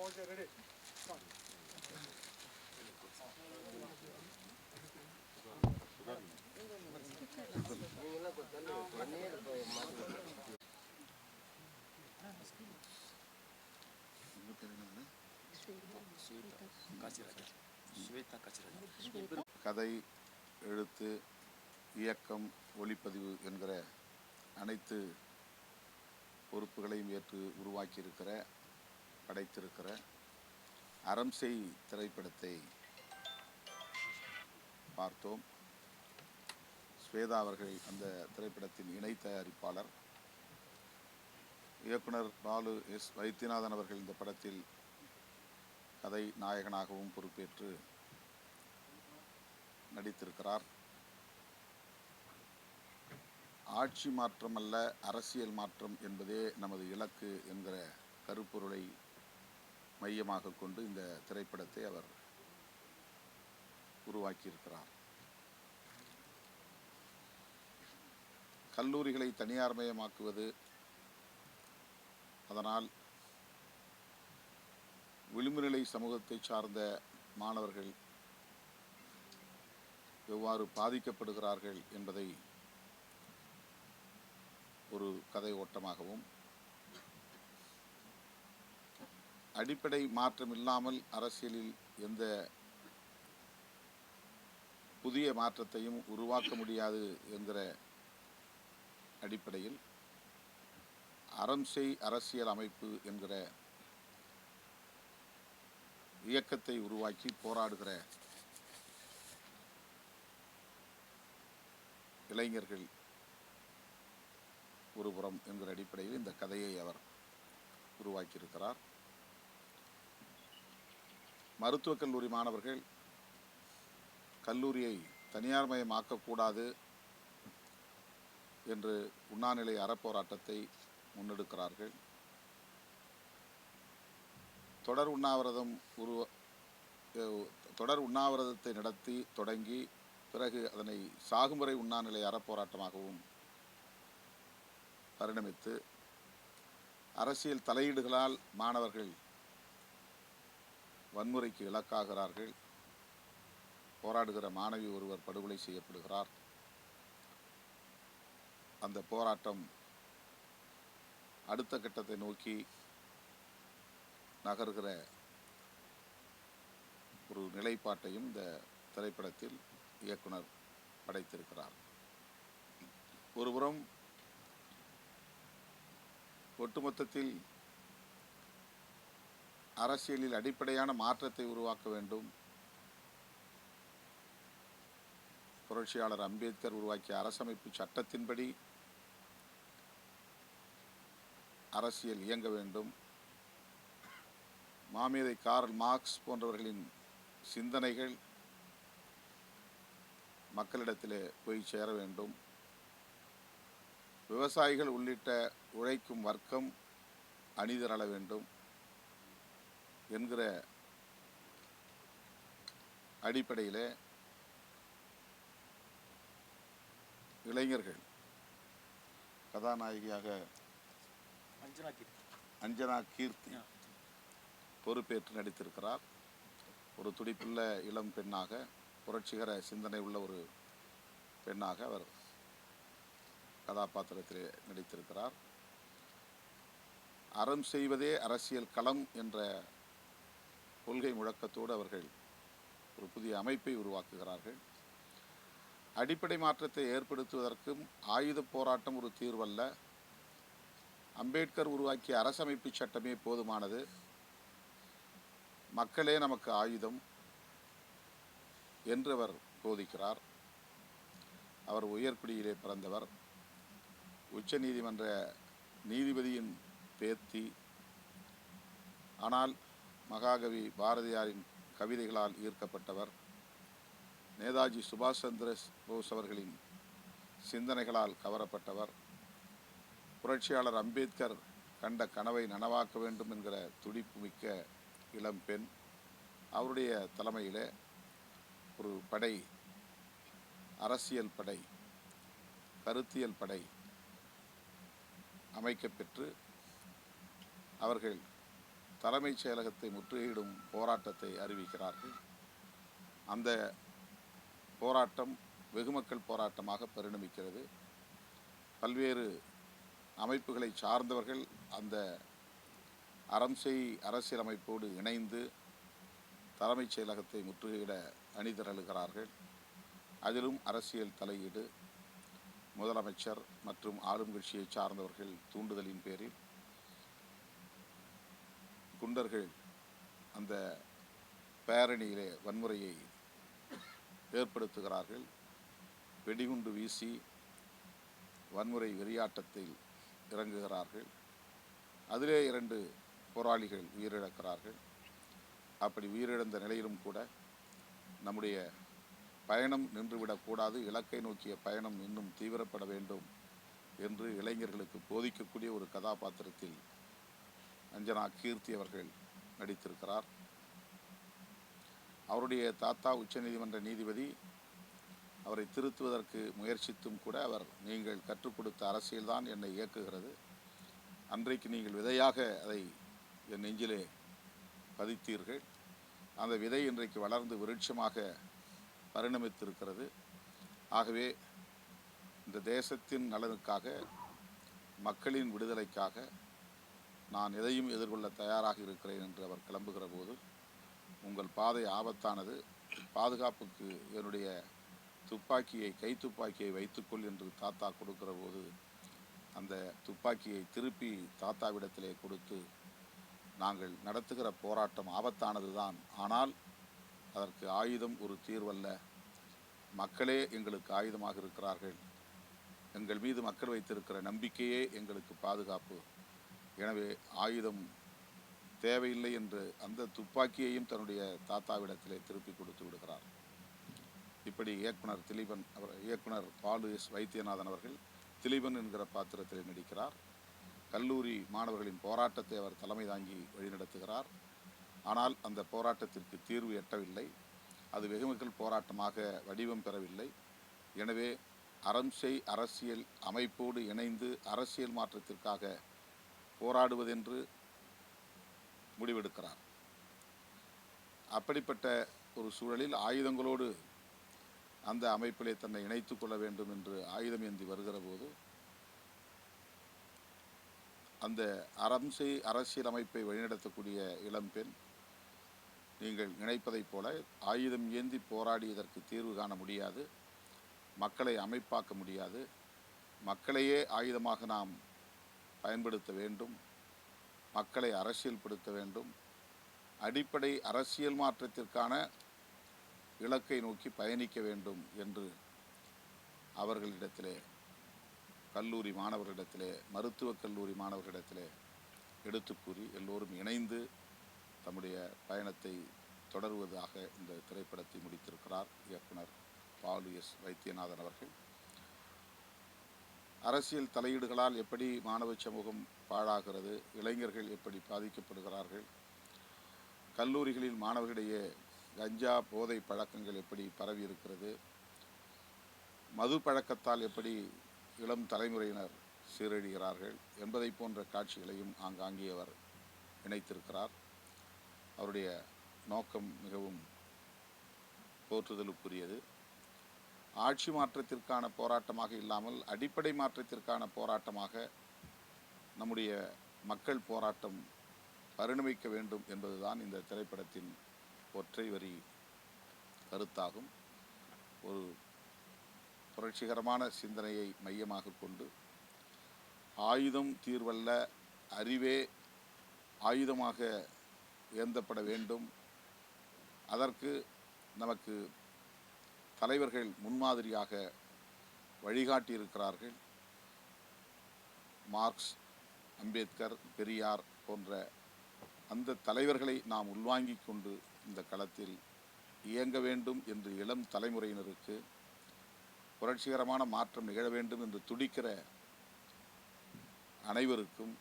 Okay ready. கதை எழுத்து இயக்கம் ஒளிப்பதிவு என்கிற அனைத்து பொறுப்புகளையும் ஏற்று உருவாக்கியிருக்கிற படைத்திருக்கிற அறம்செய் திரைப்படத்தை பார்த்தோம். ஸ்வேதா அவர்கள் அந்த திரைப்படத்தின் இணை தயாரிப்பாளர். இயக்குனர் பாலு எஸ் வைத்தியநாதன் அவர்கள் இந்த படத்தில் கதை நாயகனாகவும் பொறுப்பேற்று நடித்திருக்கிறார். ஆட்சி மாற்றம் அல்ல அரசியல் மாற்றம் என்பதே நமது இலக்கு என்கிற கருப்பொருளை மையமாக கொண்டு இந்த திரைப்படத்தை அவர் உருவாக்கியிருக்கிறார். கல்லூரிகளை தனியார்மயமாக்குவது அதனால் விளிம்புநிலை சமூகத்தை சார்ந்த மாணவர்கள் எவ்வாறு பாதிக்கப்படுகிறார்கள் என்பதை ஒரு கதை ஓட்டமாகவும் அடிப்படை மாற்றம் இல்லாமல் அரசியலில் எந்த புதிய மாற்றத்தையும் உருவாக்க முடியாது என்கிற அடிப்படையில் அறம்செய் அரசியல் அமைப்பு என்கிற இயக்கத்தை உருவாக்கி போராடுகிற இளைஞர்கள் ஒருபுறம் என்கிற அடிப்படையில் இந்த கதையை அவர் உருவாக்கியிருக்கிறார். மருத்துவக் கல்லூரி மாணவர்கள் கல்லூரியை தனியார்மயமாக்கக்கூடாது. என்று உண்ணாநிலை அறப்போராட்டத்தை முன்னெடுக்கிறார்கள். தொடர் உண்ணாவிரதம் உருவ தொடர் உண்ணாவிரதத்தை நடத்தி தொடங்கி பிறகு அதனை சாகுமுறை உண்ணாநிலை அறப்போராட்டமாகவும் பரிணமித்து அரசியல் தலையீடுகளால் மாணவர்கள் வன்முறைக்கு இலக்காகிறார்கள். போராடுகிற மாணவி ஒருவர் படுகொலை செய்யப்படுகிறார். அந்த போராட்டம் அடுத்த கட்டத்தை நோக்கி நகர்கிற ஒரு நிலைப்பாட்டையும் இந்த திரைப்படத்தில் இயக்குனர் படைத்திருக்கிறார். ஒருபுறம் ஒட்டுமொத்தத்தில் அரசியலில் அடிப்படையான மாற்றத்தை உருவாக்க வேண்டும். புரட்சியாளர் அம்பேத்கர் உருவாக்கிய அரசமைப்பு சட்டத்தின்படி அரசியல் இயங்க வேண்டும். மாமேதை கார்ல் மார்க்ஸ் போன்றவர்களின் சிந்தனைகள் மக்களிடத்திலே போய் சேர வேண்டும். விவசாயிகள் உள்ளிட்ட உழைக்கும் வர்க்கம் அணிதிரள வேண்டும் என்கிற அடிப்படையிலே இளைஞர்கள் கதாநாயகியாக அஞ்சனா கீர்த்தி. அஞ்சனா கீர்த்தி. பொறுப்பேற்று நடித்திருக்கிறார். ஒரு துடிப்புள்ள இளம் பெண்ணாக புரட்சிகர சிந்தனை உள்ள ஒரு பெண்ணாக அவர் கதாபாத்திரத்திலே நடித்திருக்கிறார். அறம் செய்வதே அரசியல் களம் என்ற கொள்கை முழக்கத்தோடு அவர்கள் ஒரு புதிய அமைப்பை உருவாக்குகிறார்கள். அடிப்படை மாற்றத்தை ஏற்படுத்துவதற்கும் ஆயுத போராட்டம் ஒரு தீர்வல்ல. அம்பேத்கர் உருவாக்கிய அரசமைப்பு சட்டமே போதுமானது. மக்களே நமக்கு ஆயுதம் என்று அவர் போதிக்கிறார். அவர் உயர்குடியிலே பிறந்தவர். உச்ச நீதிமன்ற நீதிபதியின் பேத்தி. ஆனால் மகாகவி பாரதியாரின் கவிதைகளால் ஈர்க்கப்பட்டவர். நேதாஜி சுபாஷ் சந்திர போஸ் அவர்களின் சிந்தனைகளால் கவரப்பட்டவர். புரட்சியாளர் அம்பேத்கர் கண்ட கனவை நனவாக்க வேண்டும் என்கிற துடிப்பு மிக்க இளம் பெண் அவருடைய தலைமையில் ஒரு படை அரசியல் படை கருத்தியல் படை அமைக்கப்பெற்று அவர்கள் தலைமைச் செயலகத்தை முற்றுகையிடும் போராட்டத்தை அறிவிக்கிறார்கள். அந்த போராட்டம் வெகுமக்கள் போராட்டமாக பரிணமிக்கிறது. பல்வேறு அமைப்புகளை சார்ந்தவர்கள் அந்த அறம் செய் இணைந்து தலைமைச் செயலகத்தை முற்றுகையிட அணிதிரழுகிறார்கள் அதிலும் அரசியல் தலையீடு முதலமைச்சர் மற்றும் ஆளும் கட்சியை சார்ந்தவர்கள் தூண்டுதலின் பேரில் குண்டர்கள் அந்த பேரணியிலே வன்முறையை ஏற்படுத்துகிறார்கள். வெடிகுண்டு வீசி வன்முறை வெறியாட்டத்தில் இறங்குகிறார்கள். அதிலே இரண்டு போராளிகள் உயிரிழக்கிறார்கள். அப்படி உயிரிழந்த நிலையிலும் கூட நம்முடைய பயணம் நின்றுவிடக்கூடாது இலக்கை நோக்கிய பயணம் இன்னும் தீவிரப்பட வேண்டும் என்று இளைஞர்களுக்கு போதிக்கக்கூடிய ஒரு கதாபாத்திரத்தில் அஞ்சனா கீர்த்தி அவர்கள் நடித்திருக்கிறார். அவருடைய தாத்தா உச்சநீதிமன்ற நீதிபதி அவரை திருத்துவதற்கு முயற்சித்தும் கூட அவர் நீங்கள் கற்றுக் கொடுத்த அரசியல்தான் என்னை இயக்குகிறது. அன்றைக்கு நீங்கள் விதையாக அதை என் நெஞ்சிலே பதித்தீர்கள். அந்த விதை இன்றைக்கு வளர்ந்து விருட்சமாக பரிணமித்திருக்கிறது. ஆகவே இந்த தேசத்தின் நலனுக்காக மக்களின் விடுதலைக்காக நான் எதையும் எதிர்கொள்ள தயாராக இருக்கிறேன் என்று அவர் கிளம்புகிற போது உங்கள் பாதை ஆபத்தானது. பாதுகாப்புக்கு என்னுடைய துப்பாக்கியை கை துப்பாக்கியை வைத்துக்கொள் என்று தாத்தா கொடுக்கிற போது அந்த துப்பாக்கியை திருப்பி தாத்தாவிடத்திலே கொடுத்து நாங்கள் நடத்துகிற போராட்டம் ஆபத்தானது தான் ஆனால் அதற்கு ஆயுதம் ஒரு தீர்வல்ல. மக்களே எங்களுக்கு ஆயுதமாக இருக்கிறார்கள். எங்கள் மீது மக்கள் வைத்திருக்கிற நம்பிக்கையே எங்களுக்கு பாதுகாப்பு. எனவே ஆயுதம் தேவையில்லை என்று அந்த துப்பாக்கியையும் தன்னுடைய தாத்தாவிடத்திலே திருப்பி கொடுத்து விடுகிறார். இப்படி இயக்குனர் திலீபன் அவர் இயக்குனர் பாலு எஸ் வைத்தியநாதன் அவர்கள் திலீபன் என்கிற பாத்திரத்தில் நடிக்கிறார். கல்லூரி மாணவர்களின் போராட்டத்தை அவர் தலைமை தாங்கி வழிநடத்துகிறார். ஆனால் அந்த போராட்டத்திற்கு தீர்வு எட்டவில்லை. அது வெகுமக்கள் போராட்டமாக வடிவம் பெறவில்லை. எனவே அறம் செய் அரசியல் அமைப்போடு இணைந்து அரசியல் மாற்றத்திற்காக போராடுவதென்று முடிவெடுக்கிறார். அப்படிப்பட்ட ஒரு சூழலில் ஆயுதங்களோடு அந்த அமைப்பிலே தன்னை இணைத்து கொள்ள வேண்டும் என்று ஆயுதம் ஏந்தி வருகிற போது அந்த அறம் செய் அரசியல் அமைப்பை வழிநடத்தக்கூடிய இளம்பெண் நீங்கள் நினைப்பதைப் போல ஆயுதம் ஏந்தி போராடி இதற்கு தீர்வு காண முடியாது மக்களை அமைப்பாக்க முடியாது மக்களையே ஆயுதமாக நாம் பயன்படுத்த வேண்டும் மக்களை அரசியல்படுத்த வேண்டும். அடிப்படை அரசியல் மாற்றத்திற்கான இலக்கை நோக்கி பயணிக்க வேண்டும் என்று அவர்களிடத்திலே கல்லூரி மாணவர்களிடத்திலே மருத்துவக் கல்லூரி மாணவர்களிடத்திலே எடுத்து கூறி எல்லோரும் இணைந்து தம்முடைய பயணத்தை தொடருவதாக இந்த திரைப்படத்தை முடித்திருக்கிறார் இயக்குனர் பாலு எஸ். வைத்தியநாதன் அவர்கள். அரசியல் தலையீடுகளால் எப்படி மாணவ சமூகம் பாழாகிறது இளைஞர்கள் எப்படி பாதிக்கப்படுகிறார்கள் கல்லூரிகளில் மாணவர்களிடையே கஞ்சா போதை பழக்கங்கள் எப்படி பரவி இருக்கிறது? மது பழக்கத்தால் எப்படி இளம் தலைமுறையினர் சீரழிகிறார்கள் என்பதை போன்ற காட்சிகளையும் ஆங்காங்கே அவர் இணைத்திருக்கிறார். அவருடைய நோக்கம் மிகவும் போற்றுதலுக்குரியது. ஆட்சி மாற்றத்திற்கான போராட்டமாக இல்லாமல் அடிப்படை மாற்றத்திற்கான போராட்டமாக நம்முடைய மக்கள் போராட்டம் பரிணமிக்க வேண்டும் என்பதுதான் இந்த திரைப்படத்தின் ஒற்றை வரி கருத்தாகும். ஒரு புரட்சிகரமான சிந்தனையை மையமாக கொண்டு ஆயுதம் தீர்வல்ல அறிவே ஆயுதமாக ஏந்தப்பட வேண்டும். அதற்கு நமக்கு தலைவர்கள் முன்மாதிரியாக வழிகாட்டியிருக்கிறார்கள். மார்க்ஸ் அம்பேத்கர் பெரியார் போன்ற அந்த தலைவர்களை நாம் உள்வாங்கிக் கொண்டு இந்த களத்தில் இயங்க வேண்டும் என்று இளம் தலைமுறையினருக்கு புரட்சிகரமான மாற்றம் நிகழ வேண்டும் என்று துடிக்கிற அனைவருக்கும்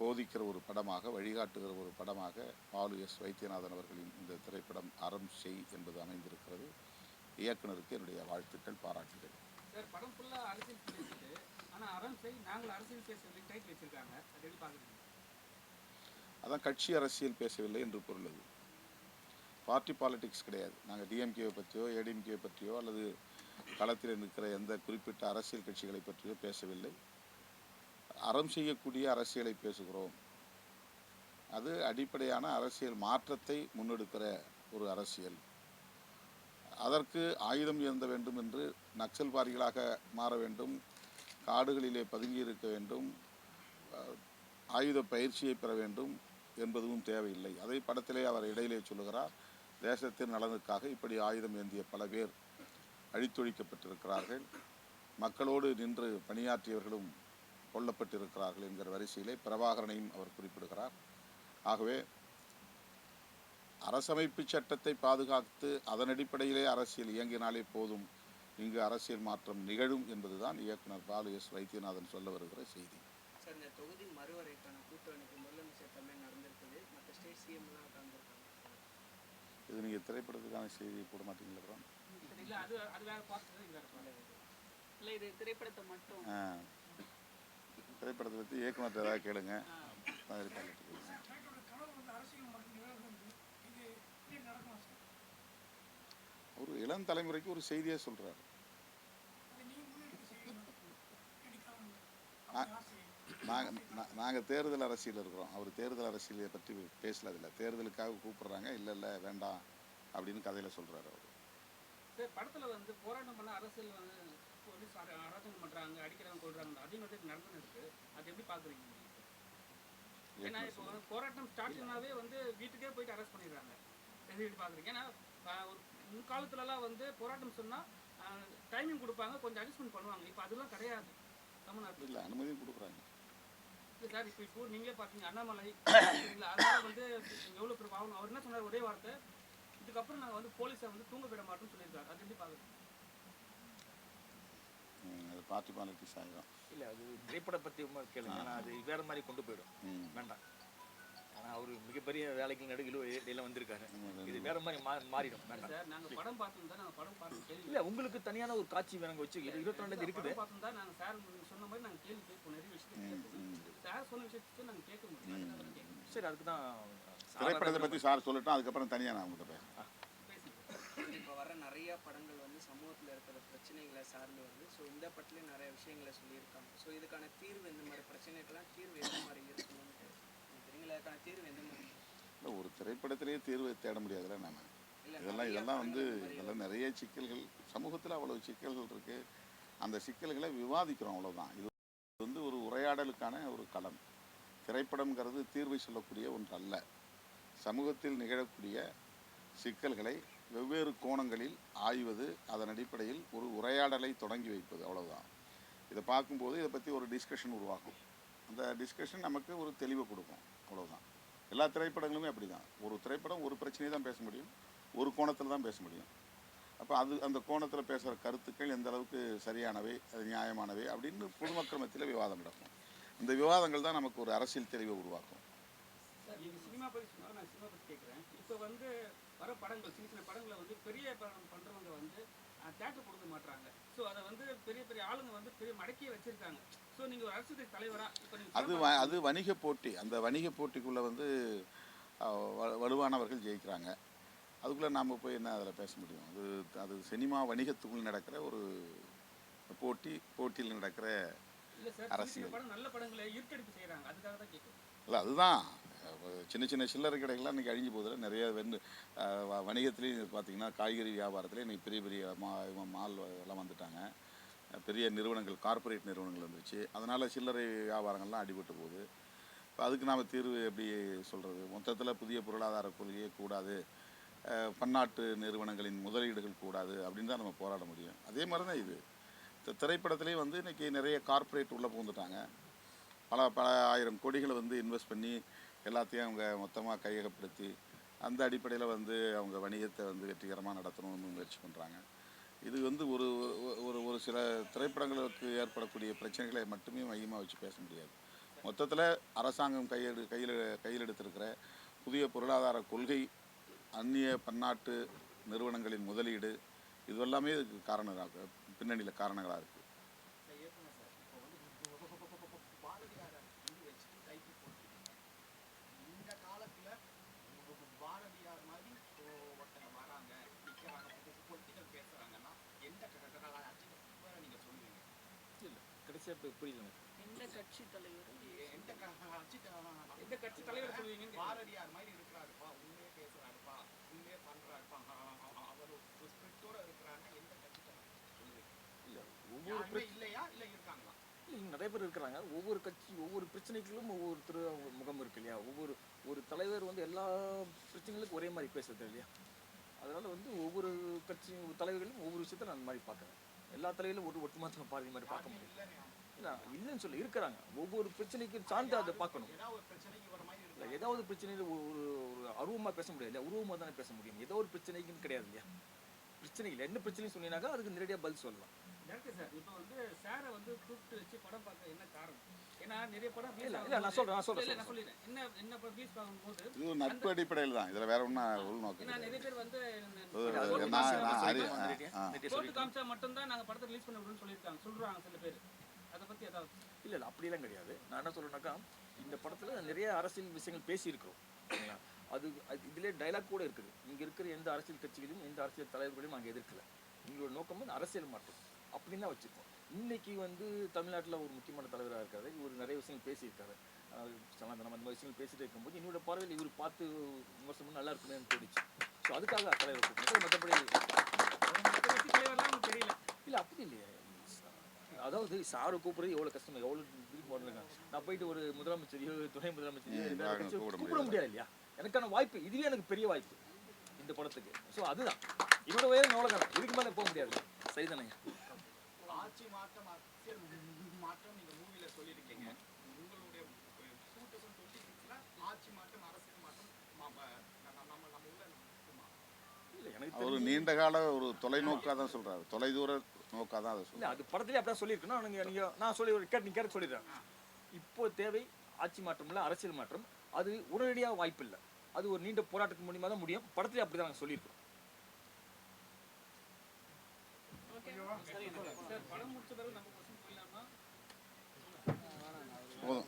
போதிக்கிற ஒரு படமாக வழிகாட்டுகிற ஒரு படமாக பாலு எஸ் வைத்தியநாதன் அவர்களின் இந்த திரைப்படம் அறம் செய் என்பது அமைந்திருக்கிறது. இயக்குனருக்கு என்னுடைய வாழ்த்துக்கள் பாராட்டுகள். சார் படம் அரசியல் பேசிட்டு அறம் செய் நாங்கள் அரசியல் டைட்டில் அதான் கட்சி அரசியல் பேசவில்லை என்று பொருள் அது பார்ட்டி பாலிடிக்ஸ் கிடையாது. நாங்கள் டிஎம்கேவை பற்றியோ ஏடிஎம்கேவை பற்றியோ அல்லது களத்தில் நிற்கிற எந்த குறிப்பிட்ட அரசியல் கட்சிகளை பற்றியோ பேசவில்லை. அறம் செய்யக்கூடிய அரசியலை பேசுகிறோம். அது அடிப்படையான அரசியல் மாற்றத்தை முன்னெடுக்கிற ஒரு அரசியல். அதற்கு ஆயுதம் ஏந்த வேண்டும் என்று நக்சல்வாரிகளாக மாற வேண்டும். காடுகளிலே பதுங்கி இருக்க வேண்டும். ஆயுத பயிற்சியை பெற வேண்டும். என்பதும் தேவையில்லை. அதை படத்திலே அவர் இடையிலே சொல்லுகிறார் தேசத்தின் நலனுக்காக இப்படி ஆயுதம் ஏந்திய பல பேர் அழித்தொழிக்கப்பட்டிருக்கிறார்கள். மக்களோடு நின்று பணியாற்றியவர்களும் கொல்லப்பட்டிருக்கிறார்கள் என்கிற வரிசையிலே பிரபாகரனையும் அவர் குறிப்பிடுகிறார். ஆகவே அரசமைப்பு சட்டத்தை பாதுகாத்து அதன் அடிப்படையிலே அரசியல் இயங்கினாலே போதும் இங்கு அரசியல் மாற்றம் நிகழும் என்பதுதான் இயக்குனர் பாலு எஸ் வைத்தியநாதன் சொல்ல வருகிற செய்தி. சிஎம்லாம் கலந்துருக்காங்க இது நீங்கள் திரைப்படத்துக்கான செய்தி போட மாட்டீங்களா அப்புறம் இல்ல அது அது வேற பார்த்து இல்லை இது திரைப்படத்தை மட்டும். ஆ. திரைப்படத்தை பற்றி இயக்குனர்கிட்ட ஏதாவது கேளுங்க. மாதிரி பண்ணிட்டு கேளுங்க. ஒரு இளம் தலைமுறைக்கு ஒரு செய்தியை சொல்றாரு. நாங்கள் நாங்கள் தேர்தல் அரசியல் இருக்கிறோம். அவர் தேர்தல் அரசியலை பற்றி பேசல அதில் தேர்தலுக்காக கூப்பிடுறாங்க. இல்லை இல்லை வேண்டாம் அப்படின்னு கதையில் சொல்கிறாரு அவர். சார் படத்துல வந்து போராட்டம் பண்ண அரசியல் வந்து போலீஸ் அர- அராஜகம் பண்றாங்க அடிக்கிறவங்க கொள்றாங்க அதே மாதிரி நடந்துருக்கு அது எப்படி பாக்குறீங்க நீங்க? ஏன்னா இப்போ போராட்டம் ஸ்டார்டிங்னாவே வந்து வீட்டுக்கே போயிட்டு அரெஸ்ட் பண்ணிடுறாங்க. எப்படி பாக்குறீங்க? ஏன்னா ஒரு முன்காலத்துலலாம் வந்து போராட்டம் சொன்னா டைமிங் கொடுப்பாங்க. கொஞ்சம் அட்ஜஸ்ட்மெண்ட் பண்ணுவாங்க. இப்போ அதெல்லாம் கிடையாது. தமிழ்நாட்டில். இல்லை அனுமதியும் கொடுக்குறாங்க. சார் இப்போ இப்போ நீங்களே பார்த்தீங்க அண்ணாமலை இல்லை அதனால வந்து எவ்வளோ பேர் பாவம். அவர் என்ன சொன்னார் ஒரே வார்த்தை இதுக்கப்புறம் நாங்கள் வந்து போலீஸை வந்து தூங்க விட மாட்டோம்னு சொல்லியிருக்காரு. அது எப்படி பார்க்குறீங்க ம், அது பார்ட்டி இல்ல அது திரைப்பட பத்தி ரொம்ப கேளுங்க. ஏன்னா அது வேற மாதிரி கொண்டு போயிடும். வேண்டாம். ஆனா அவரு மிகப்பெரிய வேலைக்கு நடுவில் இடையில வந்திருக்காரு. இது வேற மாதிரி. மா- மாறிடும். வேண்டாம். சார் நாங்கள் படம் பார்த்துருந்தா நாங்கள் படம் பார்த்து இல்ல உங்களுக்கு தனியான ஒரு காட்சி வேணுங்க வச்சு இருபத்தி ரெண்டு இருக்குது. நாங்கள் சார் சொன்ன மாதிரி நாங்கள் கேள்வி கேட்போம் சார் சொன்ன விஷயத்தை நாங்கள் கேட்க முடியும் அதனால கேட்கணும் சரி அதுக்கு தான் திரைப்படத்தை பற்றி சார் சொல்லட்டும். அதுக்கப்புறம் தனியாக நான் உங்கள்கிட்ட பேசுகிறேன் இப்போ வர நிறைய படங்கள் வந்து சமூகத்தில் இருக்கிற பிரச்சனைகளை சார்ந்து வருது. ஸோ இந்த படத்துலேயும் நிறைய விஷயங்களை சொல்லியிருக்காங்க. ஸோ இதுக்கான தீர்வு இந்த மாதிரி பிரச்சனைக்கெல்லாம் தீர்வு எந்த மாதிரி இருக்கணும்னு தெரியுங்களா அதுக்கான தீர்வு எந்த மாதிரி? இல்லை ஒரு திரைப்படத்திலேயே தீர்வு தேட முடியாதுல்ல நாம? இல்லை இதெல்லாம் இதெல்லாம் வந்து இதெல்லாம் நிறைய சிக்கல்கள் சமூகத்தில் அவ்வளவு சிக்கல்கள் இருக்கு. அந்த சிக்கல்களை விவாதிக்கிறோம் அவ்வளவுதான். இது வந்து ஒரு உரையாடலுக்கான ஒரு களம். திரைப்படம்ங்கிறது தீர்வை சொல்லக்கூடிய ஒன்று அல்ல சமூகத்தில் நிகழக்கூடிய சிக்கல்களை வெவ்வேறு கோணங்களில் ஆய்வது அதன் அடிப்படையில் ஒரு உரையாடலை தொடங்கி வைப்பது அவ்வளவுதான். இதை பார்க்கும்போது இதை பற்றி ஒரு டிஸ்கஷன் உருவாகும். அந்த டிஸ்கஷன் நமக்கு ஒரு தெளிவை கொடுக்கும் அவ்வளோதான் எல்லா திரைப்படங்களுமே அப்படி தான் ஒரு திரைப்படம் ஒரு பிரச்சனையை தான் பேச முடியும் ஒரு கோணத்தில் தான் பேச முடியும். அப்போ அது அந்த கோணத்தில் பேசுகிற கருத்துக்கள் எந்த அளவுக்கு சரியானவை அது நியாயமானவை அப்படின்னு பொதுமக்கள் மத்தியில் விவாதம் நடக்கும். இந்த விவாதங்கள் தான் நமக்கு ஒரு அரசியல் தெளிவை உருவாக்கும். சினிமா பற்றி சொன்னாலும் நான் சினிமா பற்றி கேட்குறேன் இப்போ வந்து வர படங்கள் சின்ன சின்ன படங்களை வந்து பெரிய படம் பண்ணுறவங்க வந்து தேட்டர் கொடுக்க மாட்றாங்க. ஸோ அதை வந்து பெரிய பெரிய ஆளுங்க வந்து பெரிய மடக்கியே வச்சிருக்காங்க. ஸோ நீங்கள் ஒரு அரசியல் தலைவராக அது வ- அது வணிக போட்டி. அந்த வணிக போட்டிக்குள்ளே வந்து வலுவானவர்கள் ஜெயிக்கிறாங்க. அதுக்குள்ளே நாம் போய் என்ன அதில் பேச முடியும்? அது அது சினிமா வணிகத்துக்குள் நடக்கிற ஒரு போட்டி போட்டியில் நடக்கிற அரசியல். இல்லை அதுதான். சின்ன சின்ன சில்லறை கடைகள்லாம் இன்றைக்கி அழிஞ்சு போதில் நிறைய வெண்டு வணிகத்துலேயும் பார்த்தீங்கன்னா காய்கறி வியாபாரத்தில் இன்றைக்கி பெரிய பெரிய மா மால் எல்லாம் வந்துட்டாங்க. பெரிய நிறுவனங்கள் கார்ப்பரேட் நிறுவனங்கள் வந்துருச்சு. அதனால் சில்லறை வியாபாரங்கள்லாம் அடிபட்டு போகுது. இப்போ அதுக்கு நாம் தீர்வு எப்படி சொல்கிறது மொத்தத்தில் புதிய பொருளாதார கொள்கையே கூடாது. பன்னாட்டு நிறுவனங்களின் முதலீடுகள் கூடாது. அப்படின்னு தான் நம்ம போராட முடியும். அதே மாதிரி தான் இது. திரைப்படத்துலேயும் வந்து இன்றைக்கி நிறைய கார்ப்பரேட் உள்ளே பூந்துட்டாங்க பல பல ஆயிரம் கோடிகளை வந்து இன்வெஸ்ட் பண்ணி எல்லாத்தையும் அவங்க மொத்தமாக கையகப்படுத்தி அந்த அடிப்படையில் வந்து அவங்க வணிகத்தை வந்து வெற்றிகரமாக நடத்தணும்னு முயற்சி பண்ணுறாங்க இது வந்து ஒரு ஒரு- ஒரு சில திரைப்படங்களுக்கு ஏற்படக்கூடிய பிரச்சனைகளை மட்டுமே மையமாக வச்சு பேச முடியாது. மொத்தத்தில் அரசாங்கம் கையெடு கையில் கையில் எடுத்திருக்கிற புதிய பொருளாதார கொள்கை அந்நிய பன்னாட்டு நிறுவனங்களின் முதலீடு இதுவெல்லாமே இதுக்கு காரணமாக பின்னணியில் காரணங்களாக இருக்குது பாரதியாரை இங்க வச்சுட்டு டைட்டில் போட்டிருக்கீங்க இந்த காலத்துல உங்களுக்கு பாரதியார் மாதிரி ஒ- ஒருத்தங்க வராங்க நிக்கிறாங்க பொலிட்டிக்கல் பேசுறாங்கன்னா எந்த கட்சி நீங்க சொல்லுவீங்க இல்லை கடைசியாக இப்போ புரியல எனக்கு எந்த கட்சி தலைவரும் எந்த கட்சி த- எந்த கட்சி தலைவர் கேக்குறேன். பாரதியார் மாதிரி இருக்கிறாருப்பா உண்மையே பேசுறாருப்பா உண்மையே பண்றாருப்பா அ- அ- அ- அவர் ஒரு ஸ்பிரிட்டோட இருக்கிறாருன்னா எந்த கட்சி தலைவர் சொல்லுவீங்க இல்லை ஒவ்வொரு இல்லையா? இல்ல இருக்காங்களா? நிறைய பேர் இருக்கிறாங்க. ஒவ்வொரு கட்சி ஒவ்வொரு பிரச்சனைகளும் ஒவ்வொருத்தர் அவங்க முகம் இருக்கு இல்லையா? ஒவ்வொரு ஒரு தலைவர் வந்து எல்லா பிரச்சனைகளுக்கும் ஒரே மாதிரி பேசுறது இல்லையா? அதனால வந்து ஒவ்வொரு கட்சி தலைவர்களும் ஒவ்வொரு விஷயத்த நான் அந்த மாதிரி பார்க்குறேன். எல்லா தலைவர்களும் ஒரு ஒட்டுமொத்த பாதி மாதிரி பார்க்க முடியும் இல்லை இல்லைன்னு சொல்லி இருக்கிறாங்க. ஒவ்வொரு பிரச்சனைக்கும் சார்ந்து அதை பார்க்கணும். இல்லை ஏதாவது பிரச்சனையில் ஒரு ஒரு அருவமாக பேச முடியாது இல்லையா? உருவமாக தானே பேச முடியும். ஏதோ ஒரு பிரச்சனைக்குன்னு கிடையாது இல்லையா? பிரச்சனை இல்லை. என்ன பிரச்சனைன்னு சொன்னீங்கன்னாக்கா அதுக்கு நேரடியாக பதில் சொல்லலாம். டேரக்டர் சார் இப்போ வந்து சாரை வந்து கூப்பிட்டு வச்சு படம் பார்க்க என்ன காரணம்? ஏன்னா நிறைய படம் release இல்லை இல்லை நான் ஆகும்போது- சொல்கிறேன் நான் இல்ல, இல்ல, சொல்கிறேன் நான் சொல்லிடுறேன் என்ன என்ன படம் ரிலீஸ் ஆகும்போது இது ஒரு நட்பு அடிப்படையில் தான். இதில் வேற ஒன்றும் உள்நோக்கம் ஏன்னா கிடையாது. நிறைய பேர் வந்து சொல்லிட்டு காமிச்சா மட்டும்தான் நாங்க படத்தை ரிலீஸ் பண்ண விடுன்னு சொல்லியிருக்காங்க. சொல்றாங்க சில பேர். அதை பத்தி ஏதாவது இல்லை இல்லை அப்படிலாம் கிடையாது. நான் என்ன சொல்கிறேன்னாக்கா இந்த படத்தில் நிறைய அரசியல் விஷயங்கள் பேசியிருக்கிறோம். சரிங்களா? அது இதிலே டைலாக் கூட இருக்குது. இங்கே இருக்கிற எந்த அரசியல் கட்சிகளையும் எந்த அரசியல் தலைவர்களையும் நாங்கள் எதிர்க்கல. எங்களோட நோக்கம் வந்து அரசியல் மாற்றம். அப்படின்னு தான் வச்சுருக்கோம். இன்னைக்கு வந்து தமிழ்நாட்டில் ஒரு முக்கியமான தலைவராக இருக்காரு. இவர் நிறைய விஷயங்கள் பேசியிருக்காரு. சனாதனம் அந்த மாதிரி விஷயங்கள் பேசிட்டு இருக்கும்போது என்னோட பார்வையில் இவர் பார்த்து விமர்சனம் நல்லா இருக்குமே தோணுச்சு. ஸோ அதுக்காக தலைவர் மற்றபடி தெரியல இல்லை அப்படி இல்லையே. அதாவது சாரை கூப்பிடுறது எவ்வளோ கஷ்டம் எவ்வளோ நான் போயிட்டு ஒரு முதலமைச்சரையோ துணை முதலமைச்சரையோ கூப்பிட முடியாது இல்லையா? எனக்கான வாய்ப்பு இதுவே எனக்கு பெரிய வாய்ப்பு இந்த படத்துக்கு. ஸோ அதுதான். என்னோட உயரம் எவ்வளோ இதுக்கு மேலே போக முடியாது. சரிதானேங்க ஆட்சி மாற்றம் அரசியல் மாற்றம் நீங்க மூவில சொல்லியிருக்கீங்க. உங்களுடைய டூ தௌசண்ட் டுவெண்ட்டி சிக்ஸ்ல ஆட்சி மாற்றம் அரசியல் மாற்றம் ம- ம- நம்ம நம்ம நம்ம உள்ள நடக்குமா? இல்லை எனக்கு அவர் தெரிஞ்சு- நீண்ட கால ஒரு தொலைநோக்காக தான் சொல்றாரு. தொலைதூர நோக்காக தான் அதை இல்ல சொல்றாரு அது படத்துலயே அப்படிதான் சொல்லியிருக்கணும் நீங்க நீங்க நான் சொல்லி ஒரு கேட்டு நீங்க கேட்டு சொல்லிடுறேன். இப்போ தேவை ஆட்சி மாற்றம் இல்ல அரசியல் மாற்றம். அது உடனடியாக வாய்ப்பு இல்லை அது ஒரு நீண்ட போராட்டத்துக்கு மூலியமா தான் முடியும். படத்துலேயே அப்படி தான் சொல்லியிருக்கோம். போதும்